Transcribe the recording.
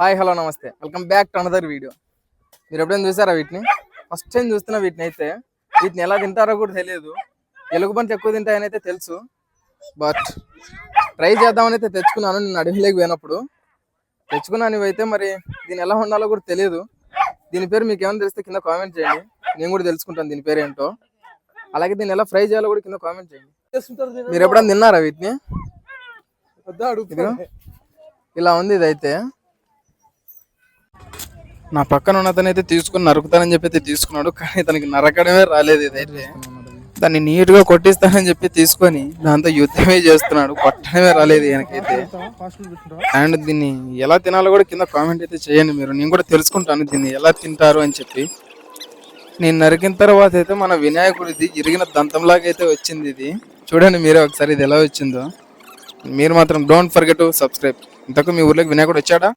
Hi hello నమస్తే. Welcome back to another video మీరు ఎప్పుడైనా చూసారా వీటిని? ఫస్ట్ టైం చూస్తున్న వీటిని అయితే వీటిని ఎలా తింటారో కూడా తెలియదు. ఎలుగుబంటి ఎక్కువ తింటాయని అయితే తెలుసు. బట్ ట్రై చేద్దామని అయితే తెచ్చుకున్నాను. నేను అడవిలోకి పోయినప్పుడు తెచ్చుకున్నాను ఇవైతే మరి దీని ఎలా ఉండాలో కూడా తెలియదు. దీని పేరు మీకు ఏమైనా తెలిస్తే కింద కామెంట్ చేయండి. నేను కూడా తెలుసుకుంటాను దీని పేరు ఏంటో. అలాగే దీన్ని ఎలా ఫ్రై చేయాలో కూడా కింద కామెంట్ చేయండి. మీరు ఎప్పుడైనా తిన్నారా వీటిని. ఇలా ఉంది ఇదైతే. నా పక్కన ఉన్న అతను అయితే తీసుకుని నరుకుతానని చెప్పి అయితే తీసుకున్నాడు కానీ తనకి నరకడమే రాలేదు ఇదైతే. దాన్ని నీట్గా కొట్టిస్తానని చెప్పి తీసుకొని దాంతో యుద్ధమే చేస్తున్నాడు కొట్టడమే రాలేదు ఈయనకైతే. అండ్ దీన్ని ఎలా తినాలో కూడా కింద కామెంట్ అయితే చేయండి మీరు. నేను కూడా తెలుసుకుంటాను దీన్ని ఎలా తింటారు అని చెప్పి. నేను నరికిన తర్వాత అయితే మన వినాయకుడిది ఇరిగిన దంతంలాగా అయితే వచ్చింది ఇది. చూడండి మీరే ఒకసారి ఇది ఎలా వచ్చిందో. మీరు మాత్రం డోంట్ ఫర్గెట్ సబ్స్క్రైబ్. ఇంతకు మీ ఊర్లోకి వినాయకుడు వచ్చాడా?